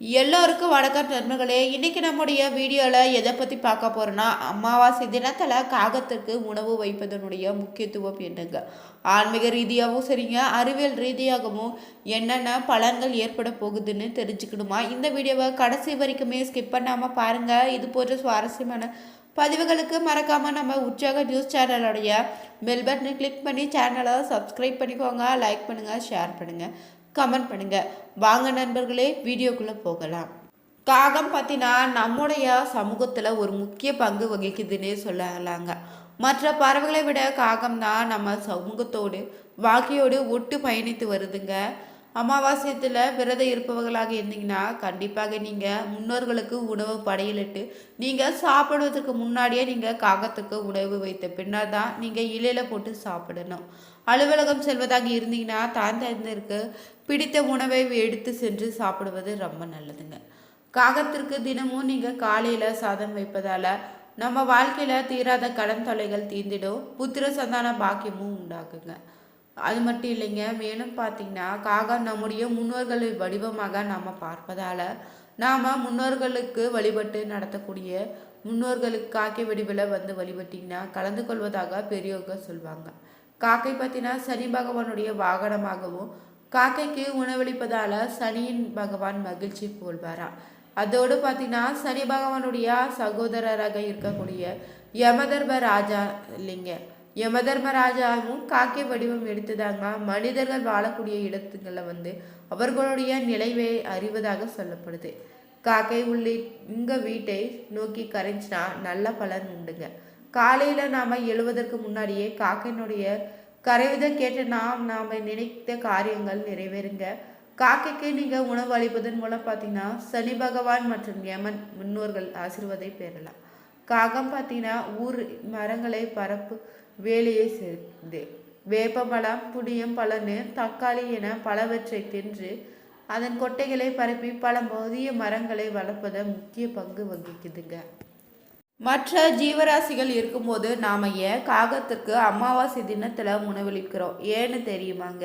எல்லோருக்கும் வணக்கம் நண்பர்களே. இன்றைக்கி நம்முடைய வீடியோவில் எதை பற்றி பார்க்க போகிறோன்னா அமாவாசை தினத்தில் காகத்திற்கு உணவு வைப்பதனுடைய முக்கியத்துவம் என்னங்க? ஆன்மீக ரீதியாகவும் சரிங்க அறிவியல் ரீதியாகவும் என்னென்ன பலன்கள் ஏற்பட போகுதுன்னு தெரிஞ்சுக்கணுமா? இந்த வீடியோவை கடைசி வரைக்குமே ஸ்கிப் பண்ணாமல் பாருங்கள் இது போன்ற சுவாரஸ்யமான பதிவுகளுக்கு மறக்காமல் நம்ம உற்சாக நியூஸ் சேனலுடைய பெல் பட்டனை கிளிக் பண்ணி சேனலை சப்ஸ்கிரைப் பண்ணிக்கோங்க. லைக் பண்ணுங்கள் ஷேர் பண்ணுங்கள் கமெண்ட் பண்ணுங்கள் வாங்க நண்பர்களே வீடியோக்குள்ளே போகலாம். காகம் பார்த்தீங்கன்னா நம்முடைய சமூகத்தில் ஒரு முக்கிய பங்கு வகிக்குதுன்னே சொல்லலாங்க. மற்ற பறவைகளை விட காகம் தான் நம்ம சமூகத்தோடு வாக்கியோடு ஒட்டு பயணித்து வருதுங்க. அமாவாசையத்தில் விரதம் இருப்பவர்களாக இருந்தீங்கன்னா கண்டிப்பாக நீங்கள் முன்னோர்களுக்கு உணவு படையலிட்டு நீங்கள் சாப்பிடுவதற்கு முன்னாடியே நீங்கள் காகத்துக்கு உணவு வைத்த பின்னர் தான் நீங்கள் இலையில் போட்டு சாப்பிடணும். அலுவலகம் செல்வதாக இருந்தீங்கன்னா தான் தந்திருக்கு பிடித்த உணவை எடுத்து சென்று சாப்பிடுவது ரொம்ப நல்லதுங்க. காகத்திற்கு தினமும் நீங்கள் காலையில் சாதம் வைப்பதால் நம்ம வாழ்க்கையில் தீராத கடன் தொலைகள் தீர்ந்திடும் புத்திர சந்தான பாக்கியமும் உண்டாக்குங்க அது மட்டும் இல்லைங்க மேலும் பார்த்தீங்கன்னா காகம் நம்முடைய முன்னோர்களின் வடிவமாக நாம் பார்ப்பதால் நாம் முன்னோர்களுக்கு வழிபட்டு நடத்தக்கூடிய முன்னோர்களுக்கு காக்கை வடிவில் வந்து வழிபட்டிங்கன்னா கலந்து கொள்வதாக பெரியவங்க சொல்லுவாங்க காக்கை பார்த்தீங்கன்னா சனி பகவானுடைய வாகனமாகவும் காக்கைக்கு உணவளிப்பதால் சனியின் பகவான் மகிழ்ச்சி போல்வாராம் அதோடு பார்த்தீங்கன்னா சனி பகவானுடைய சகோதரராக இருக்கக்கூடிய யமதர்ம ராஜா இல்லைங்க யமதர்ம ராஜாவும் காக்கை வடிவம் எடுத்ததாங்க மனிதர்கள் வாழக்கூடிய இடத்துங்களில் வந்து அவர்களுடைய நிலைவை அறிவதாக சொல்லப்படுது. காக்கை உள்ளே உங்கள் வீட்டை நோக்கி கரைஞ்சினா நல்ல பலன் உண்டுங்க. காலையில் நாம் எழுவதற்கு முன்னாடியே காக்கையினுடைய கரைவித கேட்டு நாம் நாம் நினைத்த காரியங்கள் நிறைவேறுங்க. காக்கைக்கு நீங்கள் உணவு அளிப்பதன் மூலம் பார்த்தீங்கன்னா சனி பகவான் மற்றும் யமன் முன்னோர்கள் ஆசிர்வதை பெறலாம். காகம் பார்த்தீங்கன்னா ஊர் மரங்களை பரப்பு வேலையை செய்து வேப்பமலம் புளியம் பழனு தக்காளி என பலவற்றை தின்று அதன் கொட்டைகளை பரப்பி பல புதிய மரங்களை வளர்ப்பதை முக்கிய பங்கு வகிக்குதுங்க. மற்ற ஜீவராசிகள் இருக்கும்போது நாம் ஏன் காகத்திற்கு அமாவாசை தினத்தில் உணவளிக்கிறோம்? ஏன்னு தெரியுமாங்க?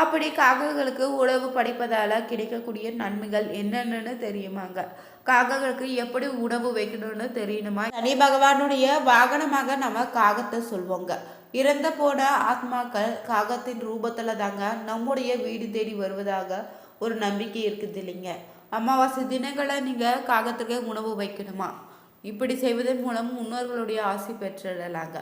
அப்படி காகங்களுக்கு உணவு படைப்பதால் கிடைக்கக்கூடிய நன்மைகள் என்னென்னு தெரியுமாங்க? காகங்களுக்கு எப்படி உணவு வைக்கணும்னு தெரியணுமா? சனி பகவானுடைய வாகனமாக நம்ம காகத்தை சொல்வோங்க. இறந்த போன ஆத்மாக்கள் காகத்தின் ரூபத்தில் தாங்க நம்முடைய வீடு தேடி வருவதாக ஒரு நம்பிக்கை இருக்குது இல்லைங்க. அமாவாசை தினங்களை நீங்கள் காகத்துக்கு உணவு வைக்கணுமா? இப்படி செய்வதன் மூலம் முன்னோர்களுடைய ஆசை பெற்றிடலாங்க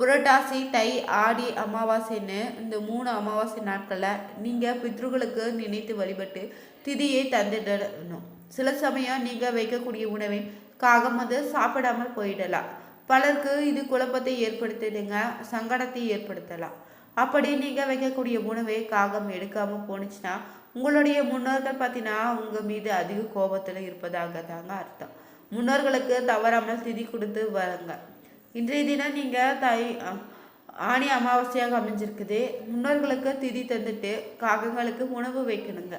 புரட்டாசி தை ஆடி அமாவாசைன்னு இந்த மூணு அமாவாசை நாட்களில் நீங்கள் பித்ருகளுக்கு நினைத்து வழிபட்டு திதியை தந்துடணும். சில சமயம் நீங்கள் வைக்கக்கூடிய உணவை காகம் வந்து சாப்பிடாமல் போயிடலாம். பலருக்கு இது குழப்பத்தை ஏற்படுத்திடுங்க சங்கடத்தை ஏற்படுத்தலாம். அப்படி நீங்கள் வைக்கக்கூடிய உணவை காகம் எடுக்காமல் போணுச்சுன்னா உங்களுடைய முன்னோர்கள் பார்த்தீங்கன்னா உங்கள் மீது அதிக கோபத்தில் இருப்பதாக தாங்க அர்த்தம். முன்னோர்களுக்கு தவறாமல் திதி கொடுத்து வரங்க. இன்றைய தினம் நீங்கள் தை ஆணி அமாவாசையாக அமைஞ்சிருக்குது. முன்னோர்களுக்கு திதி தந்துட்டு காகங்களுக்கு உணவு வைக்கணுங்க.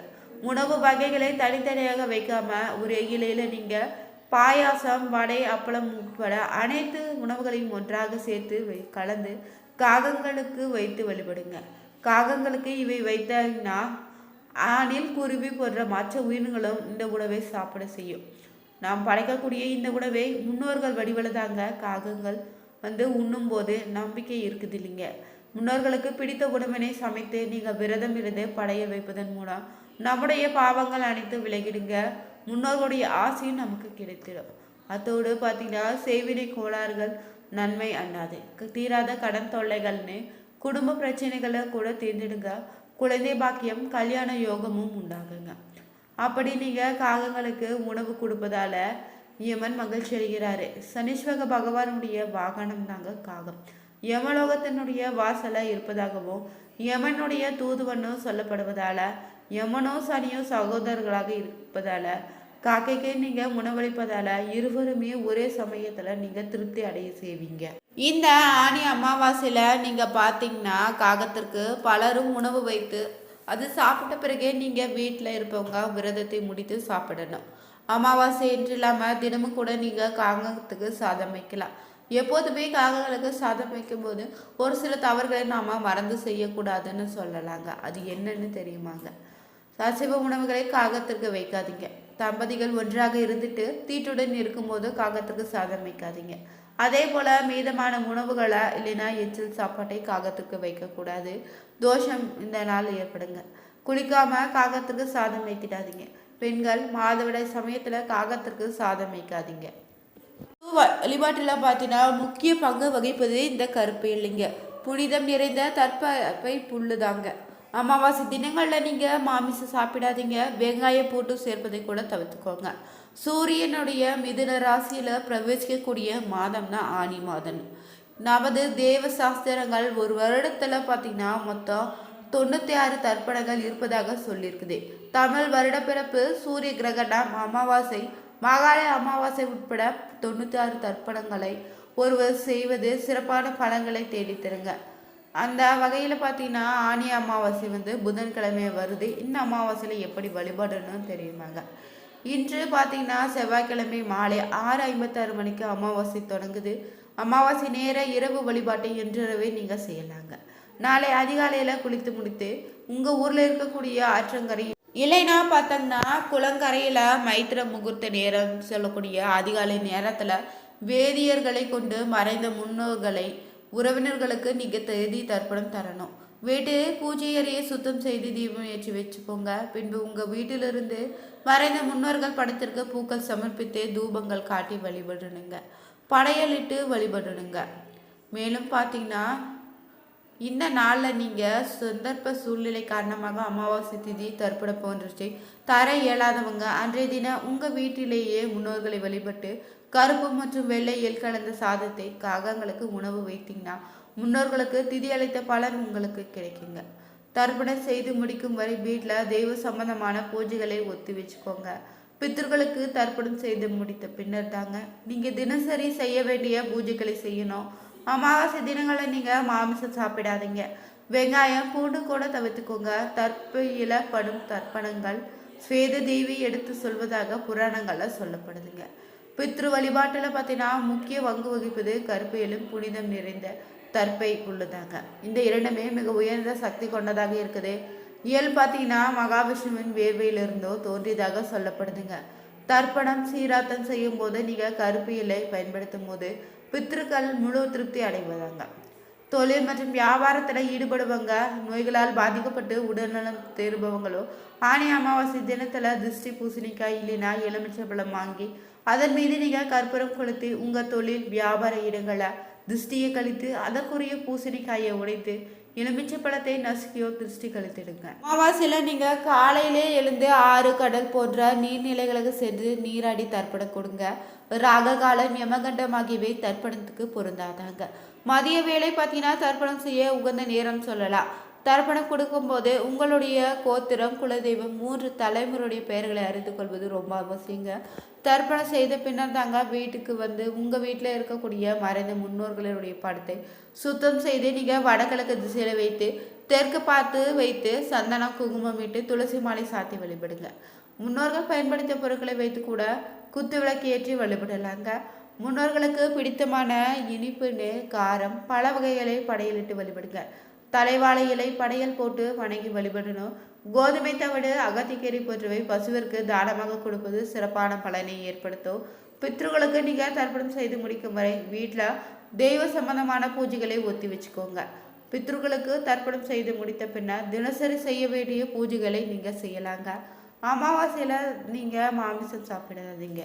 உணவு வகைகளை தனித்தனியாக வைக்காம ஒரு இலையில் நீங்கள் பாயாசம் வடை அப்பளம் உட்பட அனைத்து உணவுகளையும் ஒன்றாக சேர்த்து வை கலந்து காகங்களுக்கு வைத்து வழிபடுங்க. காகங்களுக்கு இவை வைத்தீங்கன்னா ஆணில் குருவி போன்ற மற்ற உயிரினங்களும் இந்த உணவை சாப்பிட செய்யும். நாம் படைக்கக்கூடிய இந்த உணவை முன்னோர்கள் வடிவில் தாங்க காகங்கள் வந்து உண்ணும்போது நம்பிக்கை இருக்குது இல்லைங்க முன்னோர்களுக்கு பிடித்த உணவினை சமைத்து நீங்கள் விரதம் இருந்து படைய வைப்பதன் மூலம் நம்முடைய பாவங்கள் அனைத்தும் விலகிடுங்க. முன்னோர்களுடைய ஆசையும் நமக்கு கிடைத்திடும். அதோடு பார்த்தீங்கன்னா செய்வினை கோளாறுகள் நன்மை அண்ணாது. தீராத கடன் தொல்லைகள்னு குடும்ப பிரச்சனைகளை கூட தீர்ந்துடுங்க. குழந்தை பாக்கியம் கல்யாண யோகமும் உண்டாகுங்க. அப்படி நீங்கள் காகங்களுக்கு உணவு கொடுப்பதால யமன் மகிழ்ச்சி அடைகிறாரு. சனீஸ்வக பகவானுடைய வாகனம் தாங்க காகம். யமலோகத்தினுடைய வாசலாக இருப்பதாகவும் யமனுடைய தூதுவனும் சொல்லப்படுவதால் யமனோ சனியோ சகோதரர்களாக இருப்பதால் காக்கைக்கு நீங்கள் உணவளிப்பதால் இருவருமே ஒரே சமயத்தில் நீங்கள் திருப்தி அடைய செய்வீங்க. இந்த ஆணி அமாவாசையில் நீங்கள் பார்த்தீங்கன்னா காகத்திற்கு பலரும் உணவு வைத்து அது சாப்பிட்ட பிறகே நீங்கள் வீட்டில் இருப்பவங்க விரதத்தை முடித்து சாப்பிடணும். அமாவாசை என்று இல்லாமல் தினமும் கூட நீங்கள் காகத்துக்கு சாதம் வைக்கலாம். எப்போதுமே காகங்களுக்கு சாதம் வைக்கும்போது ஒரு சில தவறுகளை நாம் மறந்து செய்யக்கூடாதுன்னு சொல்லலாங்க. அது என்னன்னு தெரியுமாங்க? அசைவ உணவுகளை காகத்திற்கு வைக்காதீங்க. தம்பதிகள் ஒன்றாக இருந்துட்டு தீட்டுடன் இருக்கும்போது காகத்துக்கு சாதம் வைக்காதீங்க. அதே போல் மீதமான உணவுகளை இல்லைன்னா எச்சில் சாப்பாட்டை காகத்துக்கு வைக்கக்கூடாது தோஷம் இந்த நாள் ஏற்படுங்க. குளிக்காமல் காகத்துக்கு சாதம் வைக்கிடாதீங்க பெண்கள் மாதவிடாய் சமயத்தில் காகத்திற்கு சாதம் வைக்காதீங்க வழிபாட்டில் பார்த்தீங்கன்னா முக்கிய பங்கு வகிப்பது இந்த கருப்பு இல்லைங்க புனிதம் நிறைந்த தற்பை புல்லுதாங்க. அமாவாசை தினங்களில் நீங்கள் மாமிசம் சாப்பிடாதீங்க. வெங்காயம் போட்டு சேர்ப்பதை கூட தவிர்த்துக்கோங்க. சூரியனுடைய மிதுன ராசியில் பிரவேசிக்கக்கூடிய மாதம்னா ஆனி மாதம். நமது தேவ சாஸ்திரங்கள் ஒரு வருடத்தில் பார்த்திங்கன்னா மொத்தம் தொண்ணூற்றி ஆறு தர்ப்பணங்கள் இருப்பதாக சொல்லியிருக்குது தமிழ் வருடப்பிறப்பு சூரிய கிரகணம் அமாவாசை மகாலய அமாவாசை உட்பட தொண்ணூற்றி ஆறு தர்ப்பணங்களை ஒருவர் செய்வது சிறப்பான பலன்களை தேடித்தருங்க. அந்த வகையில் பார்த்தீங்கன்னா ஆனி அமாவாசை வந்து புதன்கிழமை வருது. இந்த அமாவாசையில் எப்படி வழிபடணும்னு தெரியுமாங்க? இன்று பார்த்தீங்கன்னா செவ்வாய்க்கிழமை மாலை ஆறு ஐம்பத்தாறு மணிக்கு அமாவாசை தொடங்குது. அமாவாசை நேர இரவு வழிபாட்டை இன்றிரவே நீங்கள் செய்யலாங்க. நாளை அதிகாலையில் குளித்து முடித்து உங்கள் ஊரில் இருக்கக்கூடிய ஆற்றங்கரை இல்லைன்னா பார்த்தோம்னா குளங்கரையில் மைத்திர முகூர்த்த நேரம் சொல்லக்கூடிய அதிகாலை நேரத்தில் வேதியர்களை கொண்டு மறைந்த முன்னோர்களை உறவினர்களுக்கு நீங்கள் தேதி தர்ப்பணம் தரணும். வீட்டு பூஜை அறையை சுத்தம் செய்து தீபம் ஏற்றி வச்சுப்போங்க பின்பு உங்கள் வீட்டிலிருந்து மறைந்த முன்னோர்கள் படத்திற்கு பூக்கள் சமர்ப்பித்து தூபங்கள் காட்டி வழிபடணுங்க. படையலிட்டு வழிபடணுங்க. மேலும் பார்த்தீங்கன்னா இந்த நாளில் நீங்கள் சந்தர்ப்ப சூழ்நிலை காரணமாக அமாவாசை திதி தற்பட போன்றவற்றை தர இயலாதவங்க அன்றைய தினம் உங்கள் வீட்டிலேயே முன்னோர்களை வழிபட்டு கருப்பு மற்றும் வெள்ளை எல் கலந்த சாதத்தை காகங்களுக்கு உணவு வைத்தீங்கன்னா முன்னோர்களுக்கு திதி அளித்த பலன் உங்களுக்கு கிடைக்குங்க. தர்ப்பணம் செய்து முடிக்கும் வரை வீட்டில் தெய்வ சம்பந்தமான பூஜைகளை ஒத்தி வச்சுக்கோங்க. பித்தர்களுக்கு தர்ப்பணம் செய்து முடித்த பின்னர் தாங்க. நீங்கள் தினசரி செய்ய வேண்டிய பூஜைகளை செய்யணும். அமாவாசை தினங்களில் நீங்கள் மாமிசம் சாப்பிடாதீங்க. வெங்காயம் பூண்டு கூட தவிர்த்துக்கோங்க. தற்பையில படும் தர்ப்பணங்கள் ஸ்வேத தேவி எடுத்து சொல்வதாக புராணங்களில் சொல்லப்படுதுங்க. பித்ரு வழிபாட்டில் பார்த்தீங்கன்னா முக்கிய பங்கு வகிப்பது கருப்பையிலும் புனிதம் நிறைந்த தற்பை உள்ளதாங்க. இந்த இரண்டுமே மிக உயர்ந்த சக்தி கொண்டதாக இருக்குது. இயல் பார்த்தீங்கன்னா மகாவிஷ்ணுவின் வேர்வையிலிருந்தோ தோன்றியதாக சொல்லப்படுதுங்க. தர்ப்பணம் சீராத்தம் செய்யும் போது நீங்கள் கருப்பு இலை பயன்படுத்தும் போது பித்திருக்கள் முழு திருப்தி அடைவதாங்க. தொழில் மற்றும் வியாபாரத்தில் ஈடுபடுவங்க நோய்களால் பாதிக்கப்பட்டு உடல்நலம் தேர்பவங்களோ ஆணி அமாவாசை தினத்தில் திருஷ்டி பூசணிக்காய் இல்லைனா எலுமிச்சை பழம் வாங்கி அதன் மீது நீங்கள் கற்பூரம் கொளுத்தி உங்கள் தொழில் வியாபார இடங்களை திருஷ்டியை கழித்து அதற்குரிய பூசணிக்காயை உடைத்து எலுமிச்சை பழத்தை நசுக்கியோ திருஷ்டி கழித்திடுங்க. அமாவாசையில் நீங்கள் காலையிலே எழுந்து ஆறு கடல் போன்ற நீர்நிலைகளுக்கு சென்று நீராடி தர்ப்பணம் கொடுங்க. ராக காலம் யமகண்டம் ஆகியவை தர்ப்பணத்துக்கு பொருந்தாதாங்க. மதிய வேலை பார்த்தீங்கன்னா தர்ப்பணம் செய்ய உகந்த நேரம் சொல்லலாம். தர்ப்பணம் கொடுக்கும்போது உங்களுடைய கோத்திரம் குலதெய்வம் மூன்று தலைமுறையுடைய பெயர்களை அறிந்து கொள்வது ரொம்ப அவசியங்க. தர்ப்பணம் செய்த பின்னர் தாங்க வீட்டுக்கு வந்து உங்கள் வீட்டில் இருக்கக்கூடிய மறைந்த முன்னோர்களுடைய படத்தை சுத்தம் செய்து நீங்கள் வடகிழக்கு திசையில் வைத்து தெற்கு பார்த்து வைத்து சந்தனம் குங்குமம் இட்டு துளசி மாலை சாத்தி வழிபடுங்க. முன்னோர்கள் பயன்படுத்திய பொருட்களை வைத்து கூட குத்து விளக்கு ஏற்றி வழிபடலாங்க. முன்னோர்களுக்கு பிடித்தமான இனிப்புன்னு காரம் பல வகைகளை படையலிட்டு வழிபடுங்க. தலைவாழை இலை படையல் போட்டு வணங்கி வழிபடணும். கோதுமை தவிடு அகத்திக்கீரை போன்றவை பசுவிற்கு தானமாக கொடுப்பது சிறப்பான பலனை ஏற்படுத்தும். பித்ருகளுக்கு நீங்கள் தர்ப்பணம் செய்து முடிக்கும் வரை வீட்டில் தெய்வ சம்பந்தமான பூஜைகளை ஒத்தி வச்சுக்கோங்க. பித்ருகளுக்கு தர்ப்பணம் செய்து முடித்த பின்னர் தினசரி செய்ய வேண்டிய பூஜைகளை நீங்கள் செய்யலாங்க. அமாவாசையில் நீங்கள் மாமிசம் சாப்பிடாதீங்க.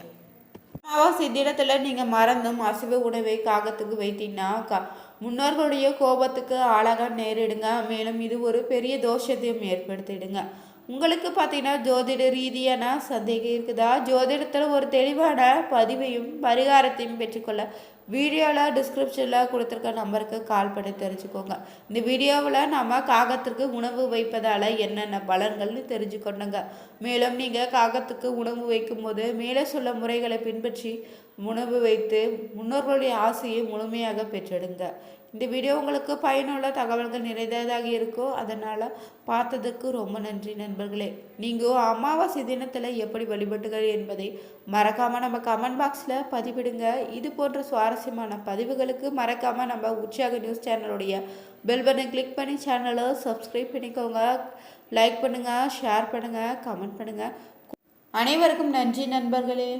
அமாவாசை தினத்தில் நீங்கள் மறந்தும் அசைவ உணவை காகத்துக்கு வைத்தீங்கன்னா கா முன்னோர்களுடைய கோபத்துக்கு ஆளாக நேரிடுங்க. மேலும் இது ஒரு பெரிய தோஷத்தையும் ஏற்படுத்திடுங்க. உங்களுக்கு பார்த்தீங்கன்னா ஜோதிட ரீதியான சந்தேகம் இருக்குதா? ஜோதிடத்தில் ஒரு தெளிவான பதிவையும் பரிகாரத்தையும் பெற்றுக்கொள்ள வீடியோவில் டிஸ்கிரிப்ஷனில் கொடுத்துருக்க நம்பருக்கு கால் பண்ணி தெரிஞ்சுக்கோங்க. இந்த வீடியோவில் நம்ம காகத்திற்கு உணவு வைப்பதால் என்னென்ன பலன்கள்னு தெரிஞ்சுக்கொண்டுங்க மேலும் நீங்கள் காகத்துக்கு உணவு வைக்கும்போது மேலே சொல்ல முறைகளை பின்பற்றி உணவு வைத்து முன்னோர்களுடைய ஆசையை முழுமையாக பெற்றெடுங்க. இந்த வீடியோ உங்களுக்கு பயனுள்ள தகவல்கள் நிறைந்ததாக இருக்கோ அதனால் பார்த்ததுக்கு ரொம்ப நன்றி நண்பர்களே. நீங்கள் அமாவாசை தினத்தில் எப்படி வழிபட்டுகள் என்பதை மறக்காமல் நம்ம கமெண்ட் பாக்ஸில் பதிவிடுங்க. இது போன்ற சுவாரஸ்யமான பதிவுகளுக்கு மறக்காமல் நம்ம உற்சாக நியூஸ் சேனலுடைய பெல் பட்டனை கிளிக் பண்ணி சேனலை சப்ஸ்கிரைப் பண்ணிக்கோங்க. லைக் பண்ணுங்கள் ஷேர் பண்ணுங்கள் கமெண்ட் பண்ணுங்கள் அனைவருக்கும் நன்றி நண்பர்களே.